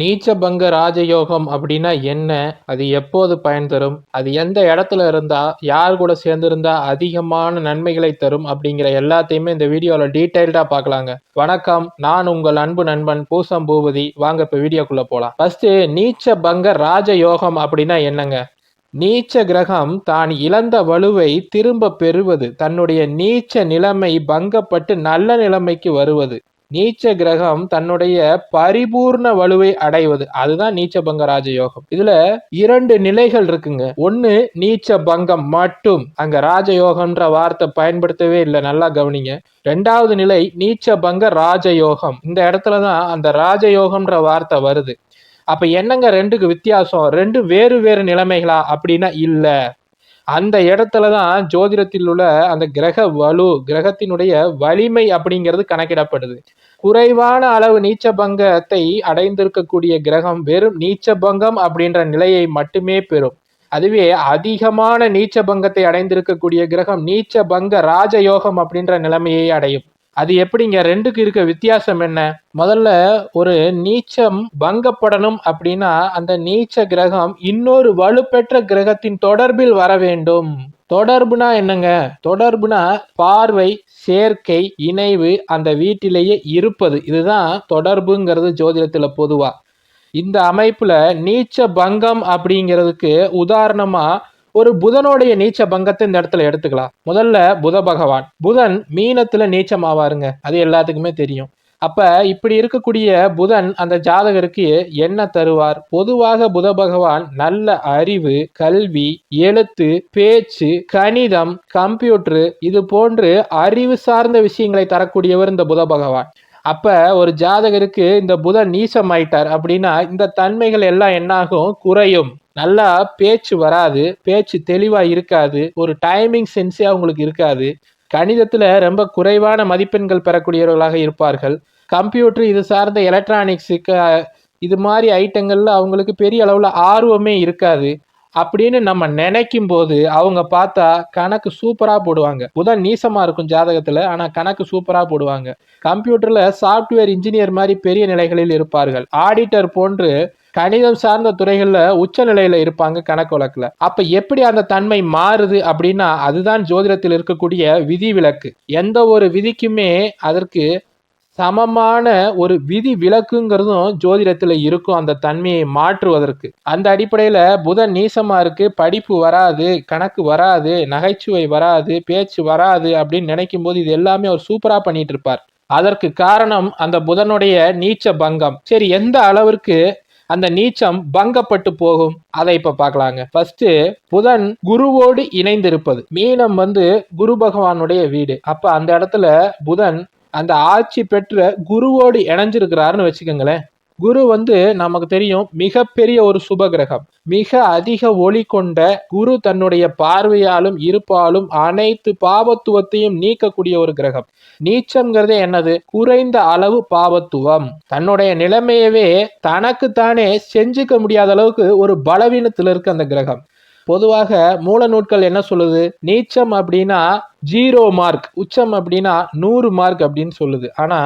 நீச்சபங்க ராஜயோகம் அப்படின்னா என்ன? அது எப்போது பயன் தரும்? அது எந்த இடத்துல இருந்தா? யார் கூட சேர்ந்திருந்தா அதிகமான நன்மைகளை தரும்? அப்படிங்கிற எல்லாத்தையுமே இந்த வீடியோவில் டீட்டெயில்டா பார்க்கலாங்க. வணக்கம். நான் உங்கள் அன்பு நண்பன் பூசம் பூபதி வாங்க இப்போ வீடியோக்குள்ள போலாம். ஃபர்ஸ்ட் நீச்சபங்க ராஜயோகம் அப்படின்னா என்னங்க? நீச்ச கிரகம் தான் இழந்த வலுவை திரும்ப பெறுவது. தன்னுடைய நீச்ச நிலைமை பங்கப்பட்டு நல்ல நிலைமைக்கு வருவது. நீச்ச கிரகம் தன்னுடைய பரிபூர்ண வலுவை அடைவது. அதுதான் நீச்ச பங்க ராஜயோகம். இதுல இரண்டு நிலைகள் இருக்குங்க. ஒன்னு நீச்ச பங்கம் மட்டும். அங்க ராஜயோகம்ன்ற வார்த்தை பயன்படுத்தவே இல்லை. நல்லா கவனிங்க. ரெண்டாவது நிலை நீச்ச பங்க ராஜயோகம். இந்த இடத்துலதான் அந்த ராஜயோகம்ன்ற வார்த்தை வருது. அப்ப என்னங்க ரெண்டுக்கு வித்தியாசம்? ரெண்டு வேறு வேறு நிலைமைகளா? அப்படின்னா இல்லை. அந்த இடத்துல தான் ஜோதிடத்தில் உள்ள அந்த கிரக வலு கிரகத்தினுடைய வலிமை அப்படிங்கிறது கணக்கிடப்படுது. குறைவான அளவு நீச்ச பங்கத்தை அடைந்திருக்கக்கூடிய கிரகம் வெறும் நீச்ச பங்கம் அப்படின்ற நிலையை மட்டுமே பெறும். அதுவே அதிகமான நீச்ச பங்கத்தை அடைந்திருக்கக்கூடிய கிரகம் நீச்ச பங்க ராஜயோகம் அப்படின்ற நிலைமையை அடையும். அது எப்படிங்க? ரெண்டுக்கு இருக்க வித்தியாசம் என்ன? முதல்ல ஒரு நீச்சம் பங்கப்படணும் அப்படின்னா அந்த நீச்ச கிரகம் இன்னொரு வலுப்பெற்ற கிரகத்தின் தொடர்பில் வர வேண்டும். தொடர்புனா என்னங்க? தொடர்புனா பார்வை சேர்க்கை இணைவு அந்த வீட்டிலேயே இருப்பது. இதுதான் தொடர்புங்கிறது ஜோதிடத்துல பொதுவா. இந்த அமைப்புல நீச்ச பங்கம் அப்படிங்கிறதுக்கு உதாரணமா ஒரு புதனுடைய நீச்ச பங்கத்தை இந்த இடத்துல எடுத்துக்கலாம். முதல்ல புத பகவான். புதன் மீனத்துல நீச்சம் ஆவாருங்க. அது எல்லாத்துக்குமே தெரியும். அப்ப இப்படி இருக்கக்கூடிய புதன் அந்த ஜாதகருக்கு என்ன தருவார்? பொதுவாக புத பகவான் நல்ல அறிவு கல்வி எழுத்து பேச்சு கணிதம் கம்ப்யூட்டர் இது போன்று அறிவு சார்ந்த விஷயங்களை தரக்கூடியவர் இந்த புத பகவான். அப்ப ஒரு ஜாதகருக்கு இந்த புதன் நீசம் ஆயிட்டார் அப்படின்னா இந்த தன்மைகள் எல்லாம் என்னாகும்? குறையும். நல்லா பேச்சு வராது பேச்சு தெளிவா இருக்காது ஒரு டைமிங் சென்ஸே அவங்களுக்கு இருக்காது. கணிதத்துல ரொம்ப குறைவான மதிப்பெண்கள் பெறக்கூடியவர்களாக இருப்பார்கள். கம்ப்யூட்டர் இது சார்ந்த எலக்ட்ரானிக்ஸுக்கு இது மாதிரி ஐட்டங்களில் அவங்களுக்கு பெரிய அளவில் ஆர்வமே இருக்காது. அப்படின்னு நம்ம நினைக்கும் போது அவங்க பார்த்தா கணக்கு சூப்பரா போடுவாங்க. புதன் நீசமா இருக்கும் ஜாதகத்துல ஆனா கணக்கு சூப்பரா போடுவாங்க. கம்ப்யூட்டர்ல சாஃப்ட்வேர் இன்ஜினியர் மாதிரி பெரிய நிலைகளில் இருப்பார்கள். ஆடிட்டர் போன்று கணிதம் சார்ந்த துறைகளில் உச்ச நிலையில இருப்பாங்க கணக்கு வழக்குல. அப்ப எப்படி அந்த தன்மை மாறுது அப்படின்னா அதுதான் ஜோதிடத்தில் இருக்கக்கூடிய விதி விலக்கு எந்த ஒரு விதிக்குமே அதற்கு சமமான ஒரு விதி விலக்குங்கிறதும் ஜோதிடத்தில் இருக்கும் அந்த தன்மையை மாற்றுவதற்கு. அந்த அடிப்படையில் புதன் நீசமாக இருக்கு படிப்பு வராது கணக்கு வராது நகைச்சுவை வராது பேச்சு வராது அப்படின்னு நினைக்கும் போது இது எல்லாமே அவர் சூப்பராக பண்ணிட்டு இருப்பார் அதற்கு காரணம் அந்த புதனுடைய நீச்ச பங்கம். சரி எந்த அளவிற்கு அந்த நீச்சம் பங்கப்பட்டு போகும்? அதை இப்ப பார்க்கலாங்க. ஃபர்ஸ்ட் புதன் குருவோடு இணைந்திருப்பது. மீனம் வந்து குரு பகவானுடைய வீடு. அப்ப அந்த இடத்துல புதன் அந்த ஆட்சி பெற்ற குருவோடு இணைஞ்சிருக்கிறாருன்னு வச்சுக்கோங்களேன். குரு வந்து நமக்கு தெரியும் மிகப்பெரிய ஒரு சுப கிரகம் மிக அதிக ஒளி கொண்ட குரு தன்னுடைய பார்வையாலும் இருப்பாலும் அனைத்து பாவத்துவத்தையும் நீக்கக்கூடிய ஒரு கிரகம். நீச்சம்ங்கிறது என்னது? குறைந்த அளவு பாவத்துவம். தன்னுடைய நிலைமையவே தனக்குத்தானே செஞ்சுக்க முடியாத அளவுக்கு ஒரு பலவீனத்தில் இருக்கு அந்த கிரகம். பொதுவாக மூல நூட்கள் என்ன சொல்லுது? நீச்சம் அப்படின்னா ஜீரோ மார்க் உச்சம் அப்படின்னா நூறு மார்க் அப்படின்னு சொல்லுது. ஆனா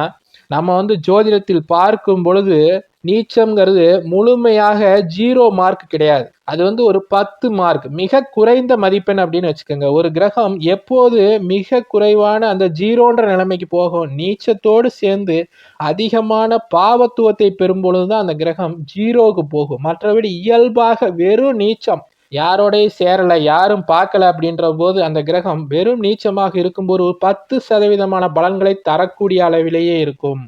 நம்ம வந்து ஜோதிடத்தில் பார்க்கும் பொழுது நீச்சம்ங்கிறது முழுமையாக ஜீரோ மார்க் கிடையாது. அது வந்து ஒரு பத்து மார்க் மிக குறைந்த மதிப்பெண் அப்படின்னு வச்சுக்கோங்க. ஒரு கிரகம் எப்போது மிக குறைவான அந்த ஜீரோன்ற நிலைமைக்கு போகும்? நீச்சத்தோடு சேர்ந்து அதிகமான பாவத்துவத்தை பெறும் பொழுதுதான் அந்த கிரகம் ஜீரோவுக்கு போகும். மற்றபடி இயல்பாக வெறும் நீச்சம் யாரோடையும் சேரலை யாரும் பார்க்கல அப்படின்ற போது அந்த கிரகம் வெறும் நீச்சமாக இருக்கும்போது ஒரு பத்து சதவீதமான பலன்களை தரக்கூடிய அளவிலேயே இருக்கும்.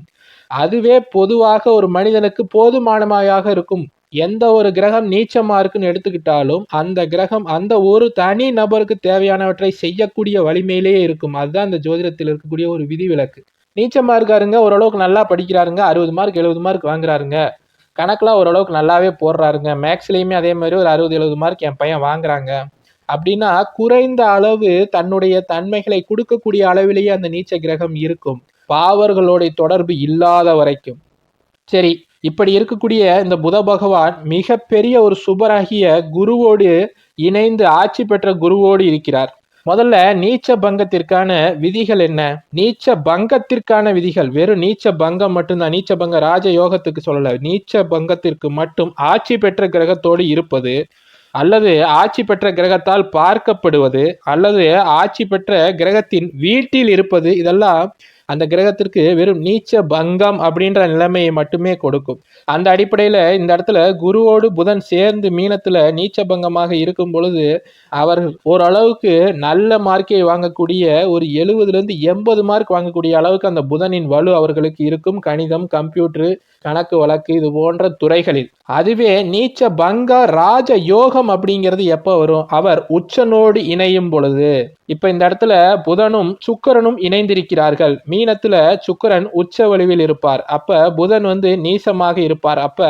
அதுவே பொதுவாக ஒரு மனிதனுக்கு போதுமானமாக இருக்கும். எந்த ஒரு கிரகம் நீச்சமா இருக்குன்னு எடுத்துக்கிட்டாலும் அந்த கிரகம் அந்த ஒரு தனி நபருக்கு தேவையானவற்றை செய்யக்கூடிய வலிமையிலேயே இருக்கும். அதுதான் அந்த ஜோதிடத்தில் இருக்கக்கூடிய ஒரு விதிவிலக்கு. நீச்சமா இருக்காருங்க ஓரளவுக்கு நல்லா படிக்கிறாருங்க அறுபது மார்க் எழுபது மார்க் வாங்குறாருங்க. கணக்கெலாம் ஓரளவுக்கு நல்லாவே போடுறாருங்க. மேக்ஸ்லேயுமே அதே மாதிரி ஒரு அறுபது எழுபது மார்க் என் பையன் வாங்குறாங்க. அப்படின்னா குறைந்த அளவு தன்னுடைய தன்மைகளை கொடுக்கக்கூடிய அளவிலேயே அந்த நீச்ச கிரகம் இருக்கும். பாவர்களோட தொடர்பு இல்லாத வரைக்கும். சரி இப்படி இருக்கக்கூடிய இந்த புத பகவான் மிகப்பெரிய ஒரு சுபராகிய குருவோடு இணைந்து ஆட்சி பெற்ற குருவோடு இருக்கிறார். முதல்ல நீச்ச பங்கத்திற்கான விதிகள் என்ன? நீச்ச பங்கத்திற்கான விதிகள் வெறும் நீச்ச பங்கம் மட்டும்தான். நீச்ச பங்க ராஜ யோகத்துக்கு சொல்லல. நீச்ச பங்கத்திற்கு மட்டும் ஆட்சி பெற்ற கிரகத்தோடு இருப்பது அல்லது ஆட்சி பெற்ற கிரகத்தால் பார்க்கப்படுவது அல்லது ஆட்சி பெற்ற கிரகத்தின் வீட்டில் இருப்பது இதெல்லாம் அந்த கிரகத்திற்கு வெறும் நீச்ச பங்கம் அப்படின்ற நிலைமையை மட்டுமே கொடுக்கும். அந்த அடிப்படையில் இந்த இடத்துல குருவோடு புதன் சேர்ந்து மீனத்தில் நீச்ச பங்கமாக இருக்கும் பொழுது அவர் ஓரளவுக்கு நல்ல மார்க்கை வாங்கக்கூடிய ஒரு எழுபதுலேருந்து எண்பது மார்க் வாங்கக்கூடிய அளவுக்கு அந்த புதனின் வலு அவர்களுக்கு இருக்கும். கணிதம் கம்ப்யூட்டரு கணக்கு வழக்கு இது போன்ற துறைகளில். அதுவே நீச்ச பங்க ராஜ யோகம் அப்படிங்கிறது எப்போ வரும்? அவர் உச்சனோடு இணையும் பொழுது. இப்ப இந்த இடத்துல புதனும் சுக்கரனும் இணைந்திருக்கிறார்கள். மீனத்துல சுக்கரன் உச்ச வலுவில் இருப்பார். அப்ப புதன் வந்து நீசமாக இருப்பார். அப்ப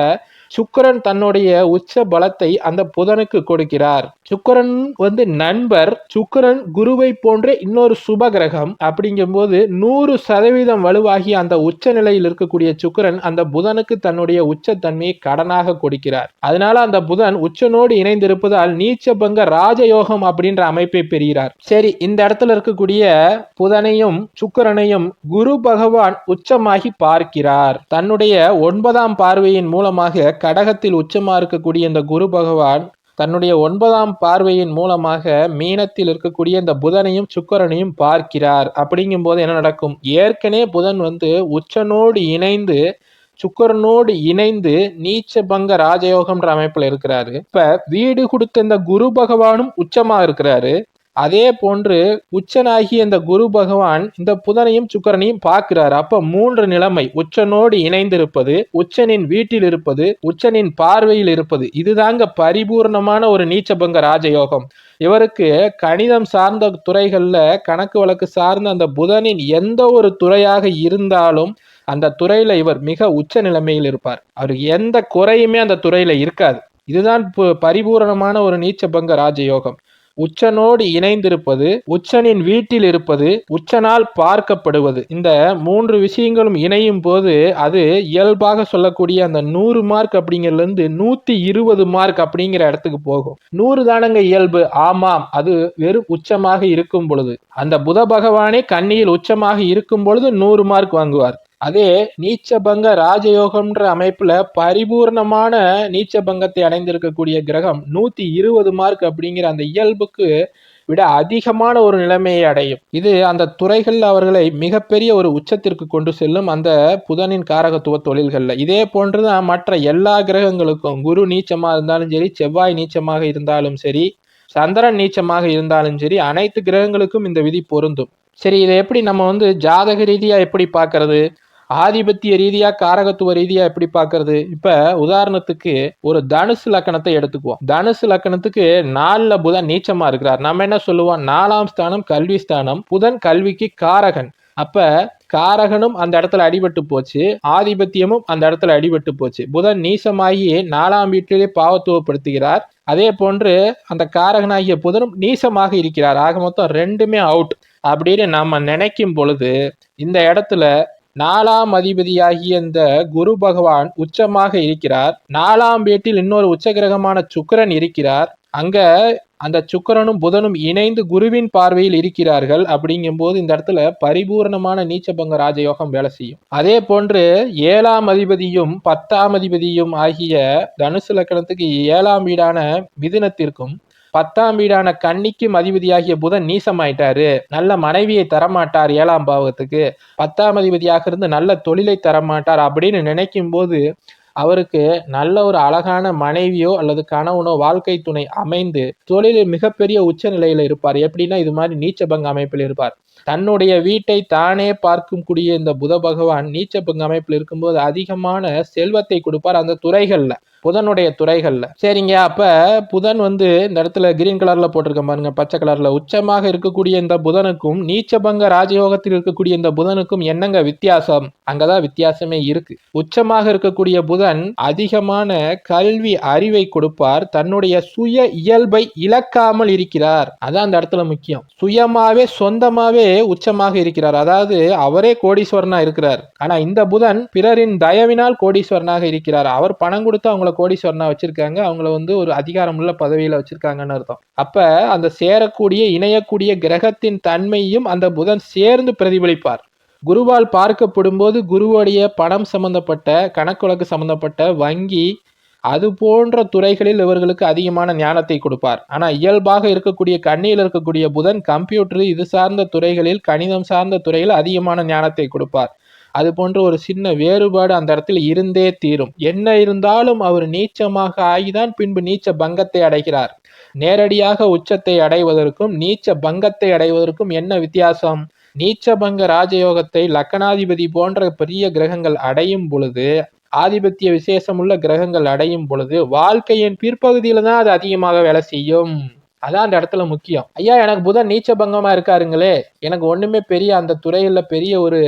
சுக்கரன் தன்னுடைய உச்ச பலத்தை அந்த புதனுக்கு கொடுக்கிறார். சுக்கரன் வந்து நண்பர் சுக்கரன் குருவை போன்ற இன்னொரு சுப கிரகம் அப்படிங்கும்போது நூறு சதவீதம் வலுவாகி அந்த உச்ச நிலையில் இருக்கக்கூடிய சுக்கரன் அந்த புதனுக்கு தன்னுடைய உச்சத்தன்மையை கடனாக கொடுக்கிறார். அதனால அந்த புதன் உச்சனோடு இணைந்திருப்பதால் நீச்ச பங்க ராஜயோகம் அப்படின்ற அமைப்பை பெறுகிறார். சரி இந்த இடத்துல இருக்கக்கூடிய புதனையும் சுக்கரனையும் குரு பகவான் உச்சமாகி பார்க்கிறார். தன்னுடைய ஒன்பதாம் பார்வையின் மூலமாக கடகத்தில் உச்சமாக இருக்கக்கூடிய இந்த குரு பகவான் தன்னுடைய ஒன்பதாம் பார்வையின் மூலமாக மீனத்தில் இருக்கக்கூடிய இந்த புதனையும் சுக்கரனையும் பார்க்கிறார். அப்படிங்கும் போது என்ன நடக்கும்? ஏற்கனவே புதன் வந்து உச்சனோடு இணைந்து சுக்கரனோடு இணைந்து நீச்ச பங்க ராஜயோகம்ன்ற அமைப்புல இருக்கிறாரு. இப்ப வீடு கொடுத்த இந்த குரு பகவானும் உச்சமா இருக்கிறாரு. அதே போன்று உச்சனாகிய இந்த குரு பகவான் இந்த புதனையும் சுக்கரனையும் பார்க்கிறார். அப்ப மூன்று நிலைமை. உச்சனோடு இணைந்திருப்பது உச்சனின் வீட்டில் இருப்பது உச்சனின் பார்வையில் இருப்பது. இதுதாங்க பரிபூர்ணமான ஒரு நீச்சபங்க ராஜயோகம். இவருக்கு கணிதம் சார்ந்த துறைகள்ல கணக்கு வழக்கு சார்ந்த அந்த புதனின் எந்த ஒரு துறையாக இருந்தாலும் அந்த துறையில இவர் மிக உச்ச நிலைமையில் இருப்பார். அவருக்கு எந்த குறையுமே அந்த துறையில இருக்காது. இதுதான் பரிபூரணமான ஒரு நீச்சபங்க ராஜயோகம். உச்சனோடு இணைந்திருப்பது உச்சனின் வீட்டில் இருப்பது உச்சனால் பார்க்கப்படுவது. இந்த மூன்று விஷயங்களும் இணையும் போது அது இயல்பாக சொல்லக்கூடிய அந்த நூறு மார்க் அப்படிங்கிறதுல இருந்து நூத்தி இருபது மார்க் அப்படிங்கிற இடத்துக்கு போகும். நூறு தானங்க இயல்பு? ஆமாம். அது வெறும் உச்சமாக இருக்கும் பொழுது. அந்த புத பகவானே கண்ணியில் உச்சமாக இருக்கும் பொழுது நூறு மார்க் வாங்குவார். அதே நீச்சபங்க ராஜயோகம்ன்ற அமைப்புல பரிபூர்ணமான நீச்சபங்கத்தை அடைந்திருக்கக்கூடிய கிரகம் நூத்தி இருபது மார்க் அப்படிங்கிற அந்த இயல்புக்கு விட அதிகமான ஒரு நிலைமையை அடையும். இது அந்த துறைகளில் அவர்களை மிகப்பெரிய ஒரு உச்சத்திற்கு கொண்டு செல்லும் அந்த புதனின் காரகத்துவ தொழில்களில். இதே போன்றுதான் மற்ற எல்லா கிரகங்களுக்கும் குரு நீச்சமாக இருந்தாலும் சரி செவ்வாய் நீச்சமாக இருந்தாலும் சரி சந்திரன் நீச்சமாக இருந்தாலும் சரி அனைத்து கிரகங்களுக்கும் இந்த விதி பொருந்தும். சரி இதை எப்படி நம்ம வந்து ஜாதக ரீதியா எப்படி பார்க்கறது? ஆதிபத்திய ரீதியா காரகத்துவ ரீதியா எப்படி பாக்குறது இப்ப உதாரணத்துக்கு ஒரு தனுசு லக்கணத்தை எடுத்துக்குவோம். தனுசு லக்கணத்துக்கு நாலுல புதன் நீச்சமா இருக்கிறார். நம்ம என்ன சொல்லுவோம்? நாலாம் ஸ்தானம் கல்வி ஸ்தானம் புதன் கல்விக்கு காரகன். அப்ப காரகனும் அந்த இடத்துல அடிபட்டு போச்சு ஆதிபத்தியமும் அந்த இடத்துல அடிபட்டு போச்சு. புதன் நீசமாகி நாலாம் வீட்டிலே பாவத்துவப்படுத்துகிறார். அதே போன்று அந்த காரகனாகிய புதனும் நீசமாக இருக்கிறார். ஆக மொத்தம் ரெண்டுமே அவுட் அப்படின்னு நம்ம நினைக்கும் பொழுது இந்த இடத்துல நாலாம் அதிபதியாகிய இந்த குரு பகவான் உச்சமாக இருக்கிறார். நாலாம் வீட்டில் இன்னொரு உச்ச கிரகமான சுக்கரன் இருக்கிறார். அங்க அந்த சுக்கரனும் புதனும் இணைந்து குருவின் பார்வையில் இருக்கிறார்கள். அப்படிங்கும்போது இந்த இடத்துல பரிபூர்ணமான நீச்சபங்க ராஜயோகம் வேலை செய்யும். அதே போன்று ஏழாம் அதிபதியும் பத்தாம் அதிபதியும் ஆகிய தனுசு லக்கணத்துக்கு ஏழாம் வீடான மிதுனத்திற்கும் பத்தாம் வீடான கன்னிக்கும் அதிபதியாகிய புதன் நீசமாயிட்டாரு. நல்ல மனைவியை தரமாட்டார் ஏழாம் பாவத்துக்கு பத்தாம் அதிபதியாக இருந்து நல்ல தொழிலை தரமாட்டார் அப்படின்னு நினைக்கும் போது அவருக்கு நல்ல ஒரு அழகான மனைவியோ அல்லது கணவனோ வாழ்க்கை துணை அமைந்து தொழிலில் மிகப்பெரிய உச்ச நிலையில இருப்பார். எப்படின்னா இது மாதிரி நீச்சபங்க அமைப்பில் இருப்பார். தன்னுடைய வீட்டை தானே பார்க்கும் கூடிய இந்த புத பகவான் நீச்சபங்க அமைப்பில் இருக்கும்போது அதிகமான செல்வத்தை கொடுப்பார் அந்த துறைகள்ல. புதனுடைய துறைகள்ல. சரிங்க அப்ப புதன் வந்து இந்த இடத்துல கிரீன் கலர்ல போட்டிருக்க பாருங்க பச்சை கலர்ல உச்சமாக இருக்கக்கூடிய இந்த புதனுக்கும் நீச்சபங்க ராஜயோகத்தில் இருக்கக்கூடிய இந்த புதனுக்கும் என்னங்க வித்தியாசம்? அங்கதான் வித்தியாசமே இருக்கு. உச்சமாக இருக்கக்கூடிய புதன் அதிகமான கல்வி அறிவை கொடுப்பார். தன்னுடைய சுய இயல்பை இழக்காமல் இருக்கிறார். அதான் அந்த இடத்துல முக்கியம். சுயமாவே சொந்தமாவே உச்சமாக இருக்கிறார். அதாவது அவரே கோடீஸ்வரனா இருக்கிறார். ஆனா இந்த புதன் பிறரின் தயவினால் கோடீஸ்வரனாக இருக்கிறார். அவர் பணம் கொடுத்து அவங்கள கோடீஸ்வரனா வச்சிருக்காங்க. அவங்கள வந்து ஒரு அதிகாரமுள்ள பதவியில வச்சிருக்காங்கன்னு அர்த்தம். அப்ப அந்த சேரக்கூடிய இணையக்கூடிய கிரகத்தின் தன்மையும் அந்த புதன் சேர்ந்து பிரதிபலிப்பார். குருவால் பார்க்கப்படும்போது குருவுடைய பணம் சம்பந்தப்பட்ட கணக்குழக்கு சம்பந்தப்பட்ட வங்கி அது போன்ற துறைகளில் இவர்களுக்கு அதிகமான ஞானத்தை கொடுப்பார். ஆனா இயல்பாக இருக்கக்கூடிய கண்ணியில் இருக்கக்கூடிய புதன் கம்ப்யூட்டர் இது சார்ந்த துறைகளில் கணிதம் சார்ந்த துறையில் அதிகமான ஞானத்தை கொடுப்பார். அது போன்ற ஒரு சின்ன வேறுபாடு அந்த இடத்துல இருந்தே தீரும். என்ன இருந்தாலும் அவர் நீச்சமாக ஆகிதான் பின்பு நீச்ச பங்கத்தை அடைகிறார். நேரடியாக உச்சத்தை அடைவதற்கும் நீச்ச பங்கத்தை அடைவதற்கும் என்ன வித்தியாசம்? நீச்சபங்க ராஜயோகத்தை லக்கணாதிபதி போன்ற பெரிய கிரகங்கள் அடையும் பொழுது ஆதிபத்திய விசேஷமுள்ள கிரகங்கள் அடையும் பொழுது வாழ்க்கையின் பிற்பகுதியில தான் அது அதிகமாக வேலை செய்யும். அதான் அந்த இடத்துல முக்கியம். ஐயா எனக்கு புதன் நீச்ச பங்கமா இருக்காருங்களே. எனக்கு ஒண்ணுமே பெரிய அந்த துறையில பெரிய ஒரு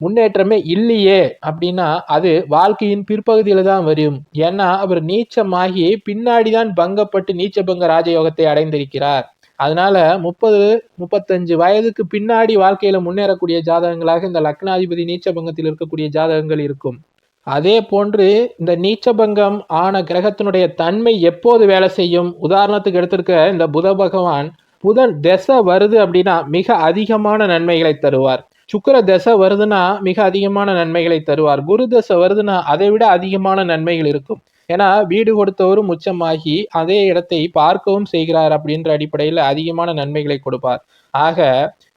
முன்னேற்றமே இல்லையே அப்படின்னா அது வாழ்க்கையின் பிற்பகுதியில் தான் வரும். ஏன்னா அவர் நீச்சமாகி பின்னாடி தான் பங்கப்பட்டு நீச்ச பங்க ராஜயோகத்தை அடைந்திருக்கிறார். அதனால முப்பது முப்பத்தஞ்சு வயதுக்கு பின்னாடி வாழ்க்கையில முன்னேறக்கூடிய ஜாதகங்களாக இந்த லக்னாதிபதி நீச்சபங்கத்தில் இருக்கக்கூடிய ஜாதகங்கள் இருக்கும். அதே போன்று இந்த நீச்சபங்கம் ஆன கிரகத்தினுடைய தன்மை எப்போது வேலை செய்யும்? உதாரணத்துக்கு எடுத்திருக்க இந்த புத பகவான் புதன் திசை வருது அப்படின்னா மிக அதிகமான நன்மைகளை தருவார். சுக்கர தசை வருதுன்னா மிக அதிகமான நன்மைகளை தருவார். குரு தசை வருதுன்னா அதை விட அதிகமான நன்மைகள் இருக்கும். ஏன்னா வீடு கொடுத்தவரும் உச்சமாகி அதே இடத்தை பார்க்கவும் செய்கிறார் அப்படின்ற அடிப்படையில் அதிகமான நன்மைகளை கொடுப்பார். ஆக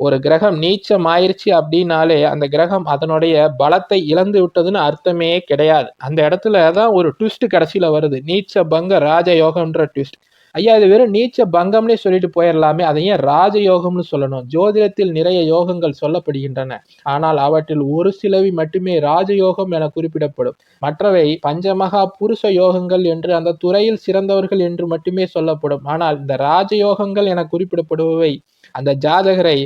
ஒரு கிரகம் நீச்சம் ஆயிருச்சு அப்படின்னாலே அந்த கிரகம் அதனுடைய பலத்தை இழந்து விட்டதுன்னு அர்த்தமே கிடையாது. அந்த இடத்துல தான் ஒரு ட்விஸ்ட் கடைசியில் வருது. நீச்ச பங்க ராஜயோகம்ன்ற ட்விஸ்ட் ஐயா இது வெறும் நீச்ச பங்கம்னே சொல்லிட்டு போயிடலாமே அதை ஏன் ராஜயோகம்னு சொல்லணும்? ஜோதிடத்தில் நிறைய யோகங்கள் சொல்லப்படுகின்றன. ஆனால் அவற்றில் ஒரு சிலவி மட்டுமே ராஜயோகம் என குறிப்பிடப்படும். மற்றவை பஞ்சமகா புருஷ யோகங்கள் என்று அந்த துறையில் சிறந்தவர்கள் என்று மட்டுமே சொல்லப்படும். ஆனால் இந்த ராஜயோகங்கள் என குறிப்பிடப்படுபவை அந்த ஜாதகரை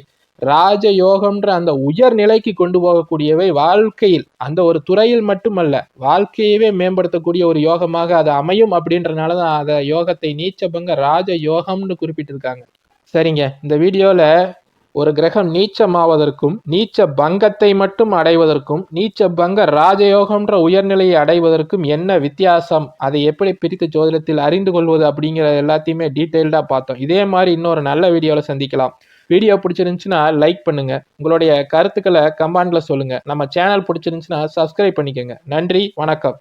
ராஜயோகம்ன்ற அந்த உயர் நிலைக்கு கொண்டு போகக்கூடியவை வாழ்க்கையில் அந்த ஒரு துறையில் மட்டுமல்ல வாழ்க்கையவே மேம்படுத்தக்கூடிய ஒரு யோகமாக அது அமையும் அப்படின்றனால தான் அதை யோகத்தை நீச்சபங்க ராஜ யோகம்னு குறிப்பிட்டிருக்காங்க. சரிங்க இந்த வீடியோவில் ஒரு கிரகம் நீச்சமாவதற்கும் நீச்ச பங்கத்தை மட்டும் அடைவதற்கும் நீச்ச பங்க ராஜயோகம்ன்ற உயர்நிலையை அடைவதற்கும் என்ன வித்தியாசம் அதை எப்படி பிரித்து ஜோதிடத்தில் அறிந்து கொள்வது அப்படிங்கிற எல்லாத்தையுமே டீட்டெயில்டாக பார்த்தோம். இதே மாதிரி இன்னொரு நல்ல வீடியோவில் சந்திக்கலாம். வீடியோ பிடிச்சிருந்துச்சுன்னா லைக் பண்ணுங்க. உங்களுடைய கருத்துக்களை கமெண்ட்ல சொல்லுங்க. நம்ம சேனல் பிடிச்சிருந்துச்சுன்னா சப்ஸ்கிரைப் பண்ணிக்கோங்க. நன்றி வணக்கம்.